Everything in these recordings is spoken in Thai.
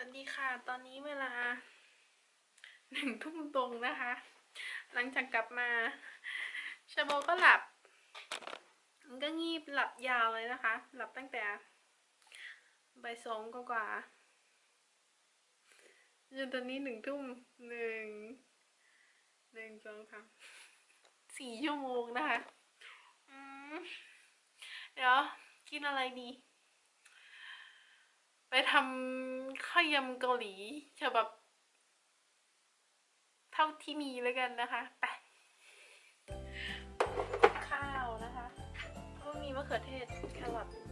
วัสดีค่ะ ตอนนี้เวลาหนึ่งทุ่มตรงนะคะ หลังจากกลับมาชาโบก็หลับ มันก็งีบหลับยาวเลยนะคะ หลับตั้งแต่บ่ายสองกว่าจนตอนนี้หนึ่งทุ่มหนึ่งหนึ่งสองสามสี่ชั่วโมงนะคะ เดี๋ยวกินอะไรดี ทำข้าวยำเกาหลีฉบับ เท่าที่มีแล้วกันนะคะ ไป ข้าวนะคะก็มีมะเขือเทศแครอท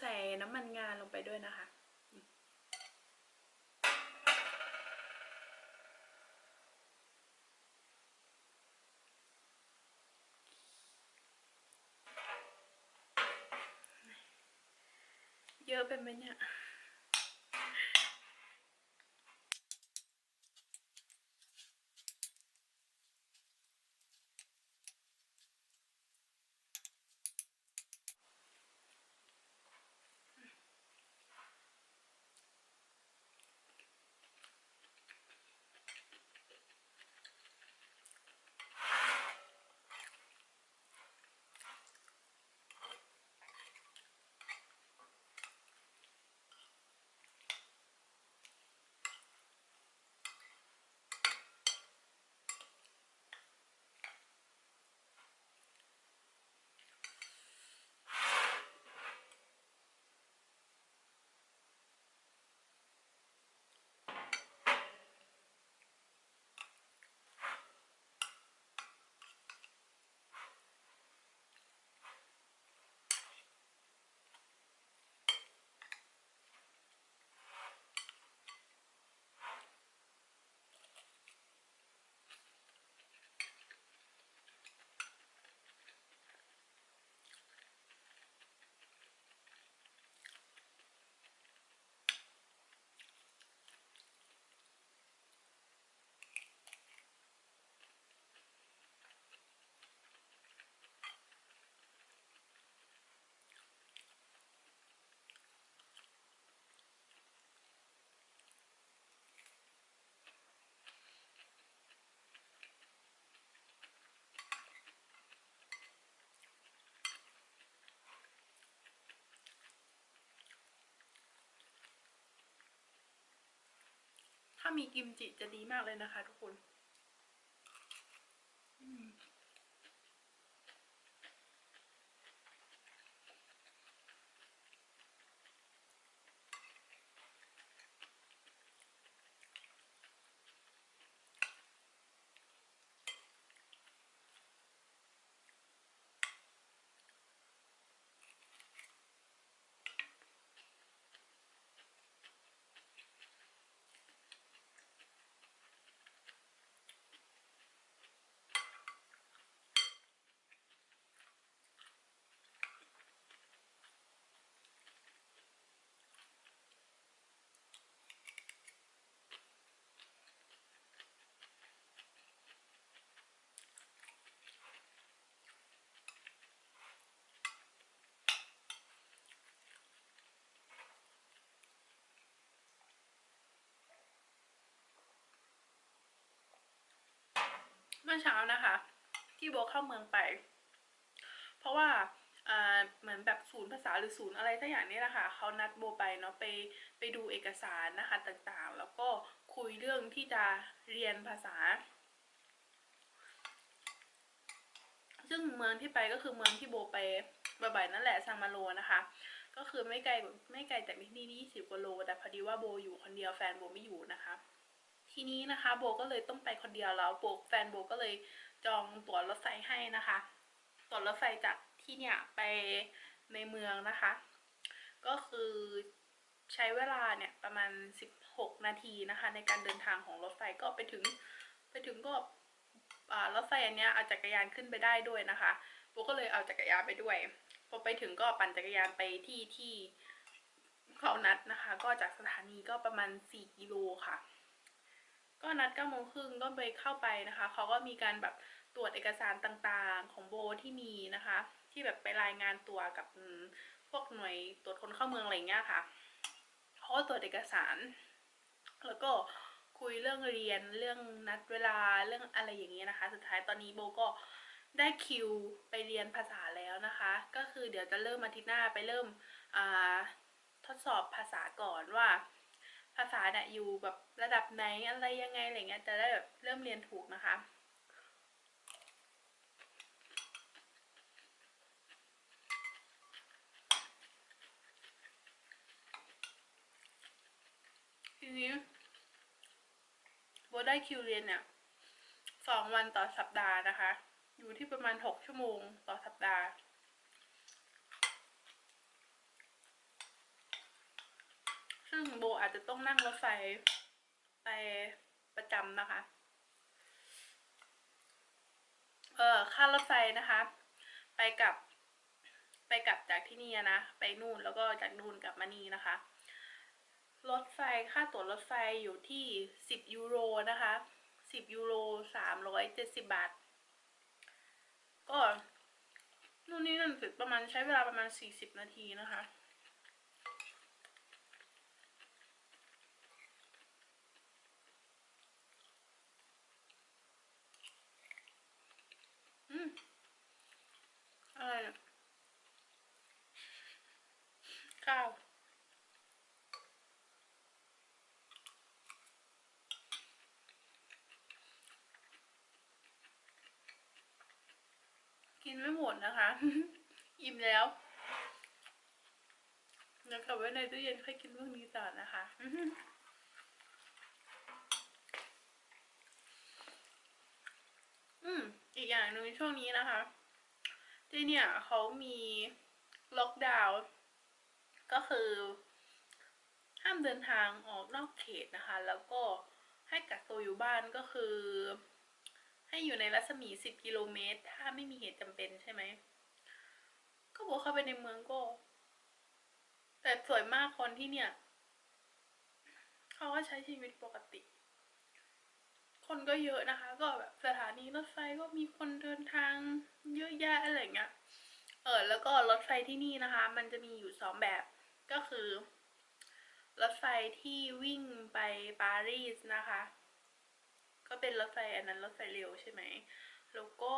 ใส่น้ำมันงาลงไปด้วยนะคะ เยอะเป็นไหมเนี่ย มีกิมจิจะดีมากเลยนะคะทุกคน มื่อเช้านะคะ ที่โบเข้าเมืองไป เพราะว่าเหมือนแบบศูนย์ภาษาหรือศูนย์อะไรสักอย่างนี่แหละค่ะเขานัดโบไปเนาะไปไปดูเอกสารนะคะต่างๆ แล้วก็คุยเรื่องที่จะเรียนภาษา ซึ่งเมืองที่ไปก็คือเมืองที่โบไปบ่อยๆนั่นแหละซังมาโลนะคะ ก็คือไม่ไกลไม่ไกลจากที่นี่ยี่สิบกว่าโล แต่พอดีว่าโบอยู่คนเดียวแฟนโบไม่อยู่นะคะ ทีนี้นะคะโบก็เลยต้องไปคนเดียวแล้วโบแฟนโบก็เลยจองตั๋วรถไฟให้นะคะ ตั๋วรถไฟจากที่เนี่ยไปในเมืองนะคะ ก็คือใช้เวลาเนี่ยประมาณ 16 นาทีนะคะ ในการเดินทางของรถไฟก็ไปถึงไปถึงก็รถไฟอันเนี้ยเอาจักรยานขึ้นไปได้ด้วยนะคะโบก็เลยเอาจักรยานไปด้วยพอไปถึงก็ปั่นจักรยานไปที่ที่เขานัดนะคะ ก็จากสถานีก็ประมาณ 4 กิโลค่ะ นัดเก้าโมงครึ่งก็ไปเข้าไปนะคะเขาก็มีการแบบตรวจเอกสารต่างๆของโบที่มีนะคะ ที่แบบไปรายงานตัวกับพวกหน่วยตรวจคนเข้าเมืองอะไรเงี้ยค่ะเขาก็ตรวจเอกสาร แล้วก็คุยเรื่องเรียนเรื่องนัดเวลาเรื่องอะไรอย่างเงี้ยนะคะ สุดท้ายตอนนี้โบก็ได้คิวไปเรียนภาษาแล้วนะคะ ก็คือเดี๋ยวจะเริ่มอาทิตย์หน้าไปเริ่มทดสอบภาษาก่อนว่า ภาษาเนี่ยอยู่แบบระดับไหนอะไรยังไงอะไรเงี้ยจะได้แบบเริ่มเรียนถูกนะคะทีนี้โบได้คิวเรียนเนี่ยสองวันต่อสัปดาห์นะคะ อยู่ที่ประมาณหกชั่วโมงต่อสัปดาห์ ซึ่ง โบอาจจะต้องนั่งรถไฟไปประจำนะคะ เออค่ารถไฟนะคะ ไปกับ ไปกลับจากที่นี่นะ ไปนู่นแล้วก็จากนู่นกลับมานี่นะคะ รถไฟค่าตั๋วรถไฟอยู่ที่สิบยูโรนะคะสิบยูโรสามร้อยเจ็ดสิบบาท ก็นู่นนี่นั่นเสร็จประมาณใช้เวลาประมาณสี่สิบนาทีนะคะ อืมอะไรเนี่ยข้าว กินไม่หมดนะคะ อิ่มแล้วเดี๋ยวกลับไว้ในตู้เย็นค่อยกินพวกนี้ต่อนะคะอืมอีกอย่างหนึ่งช่วงนี้นะคะที่เนี่ยเขามีล็อกดาวน์ก็คือ ห้ามเดินทางออกนอกเขตนะคะ แล้วก็ให้กักตัวอยู่บ้านก็คือ ให้อยู่ในรัศมี10กิโลเมตร ถ้าไม่มีเหตุจำเป็นใช่ไหม ก็บอกเข้าไปในเมืองก็ แต่ส่วนมากคนที่เนี่ย เขาก็ใช้ชีวิตปกติ คนก็เยอะนะคะ ก็แบบสถานีรถไฟก็มีคนเดินทางเยอะแยะอะไรเงี้ย เออ แล้วก็รถไฟที่นี่นะคะ มันจะมีอยู่สองแบบ ก็คือ รถไฟที่วิ่งไปปารีสนะคะ ก็เป็นรถไฟอันนั้นรถไฟเร็วใช่ไหมแล้วก็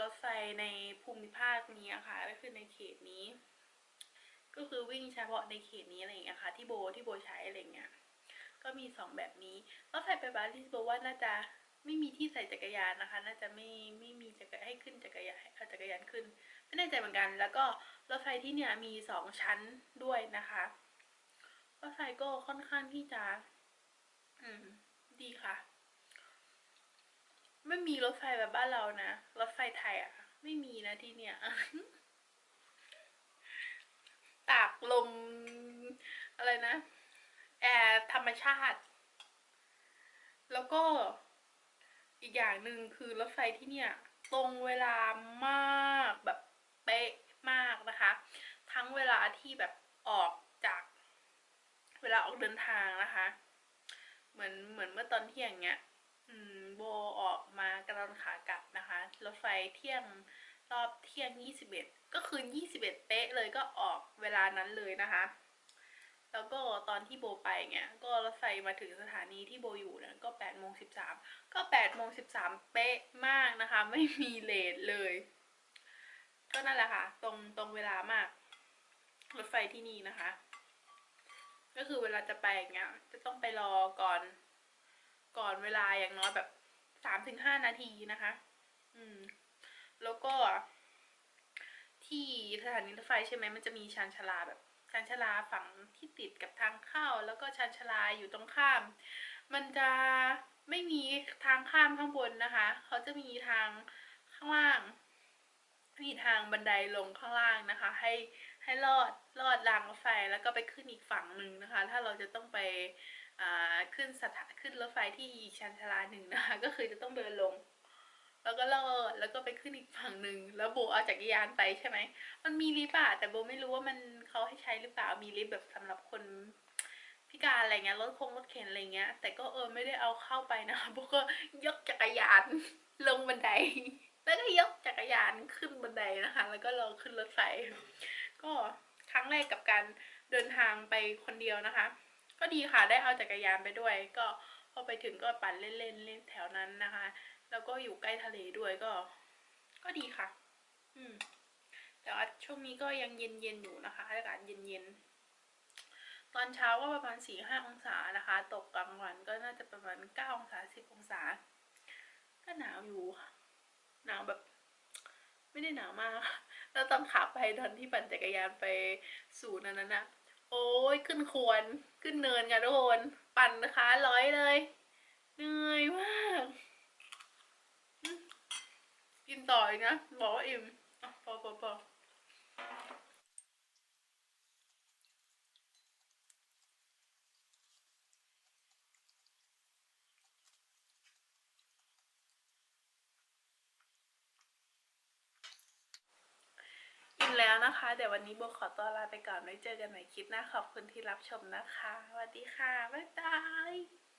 รถไฟในภูมิภาคนี้ค่ะก็คือในเขตนี้ ก็คือวิ่งเฉพาะในเขตนี้อะไรอย่างเงี้ยค่ะที่โบที่โบใช้อะไรอย่างเงี้ยก็มีสองแบบนี้รถไฟไปปารีสโบว่าน่าจะไม่มีที่ใส่จักรยานนะคะ น่าจะไม่ไม่มีจักรให้ขึ้นจักรยานเอาจักรยานขึ้น ไม่แน่ใจเหมือนกัน แล้วก็รถไฟที่เนี่ยมีสองชั้นด้วยนะคะรถไฟก็ค่อนข้างที่จะ อืม ดีค่ะ ไม่มีรถไฟแบบบ้านเรานะ รถไฟไทยอะไม่มีนะที่เนี่ย ตากลม อะไรนะ แอร์ธรรมชาติ แล้วก็อีกอย่างหนึ่งคือรถไฟที่เนี่ย ตรงเวลามากแบบเป๊ะมากนะคะ ทั้งเวลาที่แบบออกจาก เวลาออกเดินทางนะคะ เหมือนเหมือนเมื่อตอนเที่ยงเนี้ย มากำลังขากลับนะคะ รถไฟเที่ยงรอบเที่ยง 21 ก็คือ 21 เป๊ะเลยก็ออกเวลานั้นเลยนะคะ แล้วก็ตอนที่โบไปเนี่ยก็รถไฟมาถึงสถานีที่โบอยู่นี่ยก็8โมง13 ก็8โมง13 เป๊ะมากนะคะ ไม่มีเลทเลย ก็นั่นแหละค่ะ ตรงตรงเวลามาก รถไฟที่นี่นะคะ ก็คือเวลาจะไปเงี้ยจะต้องไปรอก่อน ก่อนเวลาอย่างน้อยแบบ สามถึงห้านาทีนะคะ อืม แล้วก็ ที่สถานีรถไฟใช่ไหมมันจะมีชานชาลาแบบชานชาลาฝั่งที่ติดกับทางเข้า แล้วก็ชานชาลาอยู่ตรงข้าม มันจะไม่มีทางข้ามข้างบนนะคะ เขาจะมีทางข้างล่าง มีทางบันไดลงข้างล่างนะคะ ให้ให้ลอดลอดรางรถไฟแล้วก็ไปขึ้นอีกฝั่งหนึ่งนะคะ ถ้าเราจะต้องไป ขึ้นสถาขึ้นรถไฟที่อีชันชาลาหนึ่งนะคะก็คือจะต้องเดินลง แล้วก็ลอดแล้วก็ไปขึ้นอีกฝั่งหนึ่งแล้วโบเอาจักรยานไปใช่ไหมมันมีลิฟต์อะแต่โบไม่รู้ว่ามันเขาให้ใช้หรือเปล่ามีลิฟต์แบบสำหรับคนพิการอะไรเงี้ยรถคงรถเข็นอะไรเงี้ย แต่ก็เออไม่ได้เอาเข้าไปนะคะโบก็ยกจักรยานลงบันได แล้วก็ยกจักรยานขึ้นบันไดนะคะ แล้วก็รอขึ้นรถไฟก็ครั้งแรกกับการเดินทางไปคนเดียวนะคะ ก็ดีค่ะได้เอาจักรยานไปด้วย ก็พอไปถึงก็ปั่นเล่นๆเล่นแถวนั้นนะคะ แล้วก็อยู่ใกล้ทะเลด้วยก็ ก็ดีค่ะ อืม แต่ว่าช่วงนี้ก็ยังเย็นๆอยู่นะคะอากาศเย็นๆตอนเช้าก็ประมาณสี่ห้าองศานะคะ ตกกลางวันก็น่าจะประมาณเก้าองศาสิบองศา ก็หนาวอยู่หนาวแบบ ไม่ได้หนาวมากแล้วตอนขาไปตอนที่ปั่นจักรยานไปสู่นั้นน่ะโอ้ยขึ้นควร ขึ้นเนินกันทุกคน ปั่นนะคะร้อยเลยเหนื่อยมาก กินต่ออีกนะ บอกว่าอิ่มอพอพอพออิ่มแล้ว นะคะ เดี๋ยววันนี้โบขอตัวลาไปก่อนไว้เจอกันใหม่คลิปหน้าขอบคุณที่รับชมนะคะสวัสดีค่ะบ๊ายบาย